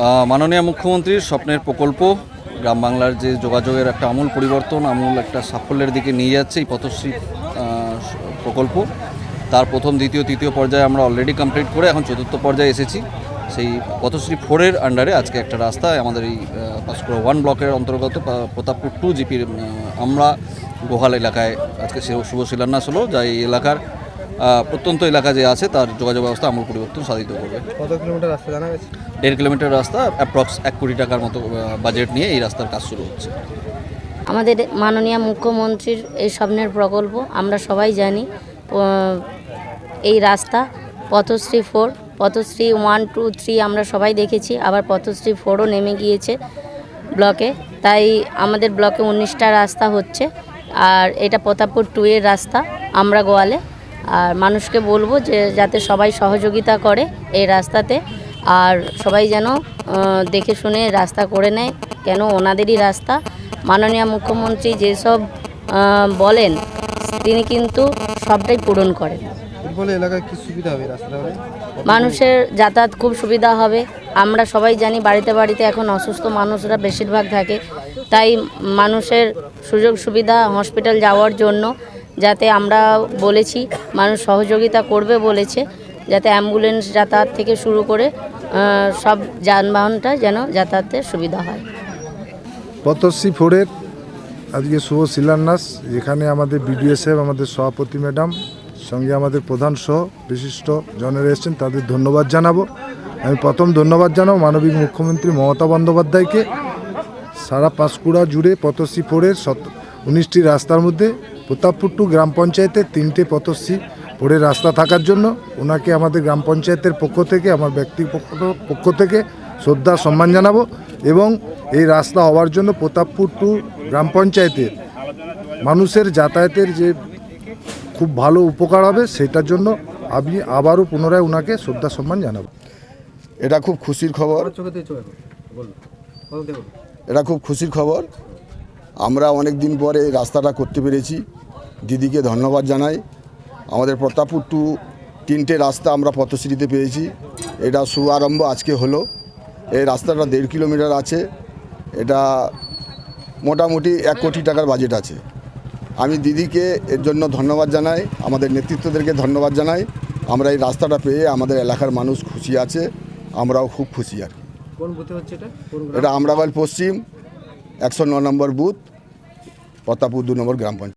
মাননীয় মুখ্যমন্ত্রীর স্বপ্নের প্রকল্প, গ্রাম বাংলার যে যোগাযোগের একটা আমূল পরিবর্তন, আমূল একটা সাফল্যের দিকে নিয়ে যাচ্ছে এই পথশ্রী প্রকল্প। তার প্রথম, দ্বিতীয়, তৃতীয় পর্যায়ে আমরা অলরেডি কমপ্লিট করে এখন চতুর্থ পর্যায়ে এসেছি। সেই পথশ্রী ফোরের আন্ডারে আজকে একটা রাস্তা আমাদের এই পাঁচকুড়া ওয়ান ব্লকের অন্তর্গত প্রতাপপুর টু জিপির আমরা গোহাল এলাকায় আজকে শুভ শিলান্যাস হলো, যা এই এলাকার প্রত্যন্ত এলাকা যে আছে তার যোগাযোগ ব্যবস্থা আমূল পরিবর্তন সাধিত করবে। কত কিলোমিটার রাস্তা জানা গেছে? দেড় কিলোমিটার রাস্তা অ্যাপ্রক্স এক কোটি টাকার মতো বাজেট নিয়ে এই রাস্তার কাজ শুরু হচ্ছে। আমাদের মাননীয় মুখ্যমন্ত্রীর এই স্বপ্নের প্রকল্প আমরা সবাই জানি এই রাস্তা Pathashree four Pathashree one two three আমরা সবাই দেখেছি আবার পথশ্রী ফোরও নেমে গিয়েছে ব্লকে। তাই আমাদের ব্লকে উনিশটা রাস্তা হচ্ছে আর এটা প্রতাপপুর টু এর রাস্তা আমরা গোয়ালে আর মানুষকে বলব যে যাতে সবাই সহযোগিতা করে এই রাস্তাতে আর সবাই যেন দেখে শুনে রাস্তা করে নেয় কেন ওনাদেরই রাস্তা। মাননীয় মুখ্যমন্ত্রী যেসব বলেন তিনি কিন্তু সবটাই পূরণ করেন। মানুষের যাতায়াত খুব সুবিধা হবে। আমরা সবাই জানি বাড়িতে বাড়িতে এখন অসুস্থ মানুষরা বেশিরভাগ থাকে। তাই মানুষের সুযোগ সুবিধা হসপিটাল যাওয়ার জন্য যাতে আমরা বলেছি, মানুষ সহযোগিতা করবে বলেছে, যাতে অ্যাম্বুলেন্স যাতায়াত থেকে শুরু করে সব যানবাহনটা যেন যাতায়াতের সুবিধা হয়। পথশ্রী ফোরের আজকে শুভ শিলান্যাস এখানে আমাদের বিডিও সাহেব আমাদের সভাপতি ম্যাডাম, সঙ্গে আমাদের প্রধান সহ বিশিষ্ট জনেরা এসেছেন, তাদের ধন্যবাদ জানাব। আমি প্রথম ধন্যবাদ জানাব মানবিক মুখ্যমন্ত্রী মমতা বন্দ্যোপাধ্যায়কে। সারা পাঁশকুড়া জুড়ে পথশ্রী ফোরের সত উনিশটি রাস্তার মধ্যে প্রতাপপুর টু গ্রাম পঞ্চায়েতের তিনটে পথশ্রী ফোরের রাস্তা থাকার জন্য ওনাকে আমাদের গ্রাম পঞ্চায়েতের পক্ষ থেকে আমার ব্যক্তির পক্ষ পক্ষ থেকে শ্রদ্ধা সম্মান জানাব এবং এই রাস্তা হওয়ার জন্য প্রতাপপুর টু গ্রাম পঞ্চায়েতের মানুষের যাতায়াতের যে খুব ভালো উপকার হবে সেটার জন্য আমি আবারও পুনরায় ওনাকে শ্রদ্ধা সম্মান জানাব। এটা খুব খুশির খবর। এটা খুব খুশির খবর। আমরা অনেক দিন পরে এই রাস্তাটা করতে পেরেছি। দিদিকে ধন্যবাদ জানাই। আমাদের প্রতাপপুর টু তিনটে রাস্তা আমরা পথশ্রীতে পেয়েছি। এটা শুভারম্ভ আজকে হলো। এই রাস্তাটা দেড় কিলোমিটার আছে। এটা মোটামুটি এক কোটি টাকার বাজেট আছে। আমি দিদিকে এর জন্য ধন্যবাদ জানাই। আমাদের নেতৃত্বদেরকে ধন্যবাদ জানাই। আমরা এই রাস্তাটা পেয়ে আমাদের এলাকার মানুষ খুশি আছে। আমরাও খুব খুশি আর এটা আমরাবাইল পশ্চিম একশো ন নম্বর বুথ প্রতাপপুর দু নম্বর গ্রাম পঞ্চায়েত।